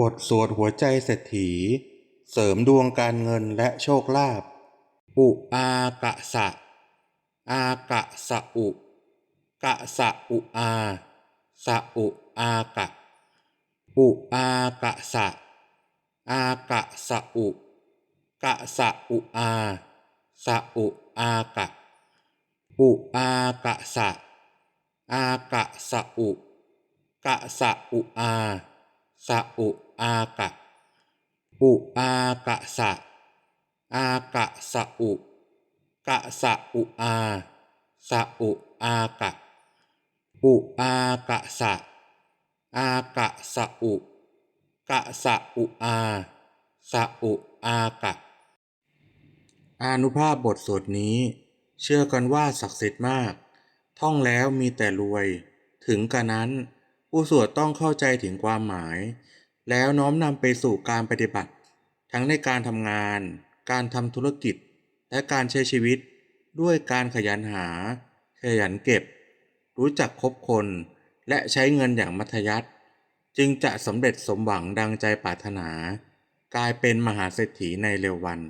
บทสวดหัวใจเศรษฐี เสริมดวงการเงินและโชคลาภอุอากะสะ อากะสะอุ กะสะอุอา สะอุอากะอุอากะสะ อากะสะอุ กะสะอุอา สะอุอากะอุอากะสะ อากะสะอุ กะสะอุอา สะอุอากะ อุอากะสะ อากะสะอุกะสะอุอาสะอุอากะ อุอากะสะ อากะสะอุกะสะอุอาสะอุอากะ อานุภาพบทสวดนี้ เชื่อกันว่าศักดิ์สิทธิ์มาก ท่องแล้วมีแต่รวย ถึงกระนั้น ผู้สวดต้องเข้าใจถึงความหมาย แล้วน้อมนำไปสู่การปฏิบัติ ทั้งในการทำงาน การทำธุรกิจ และการใช้ชีวิต ด้วยการขยันหา ขยันเก็บ รู้จักคบคน และใช้เงินอย่างมัธยัสถ์จึงจะสำเร็จสมหวังดังใจปรารถนา กลายเป็นมหาเศรษฐีในเร็ววัน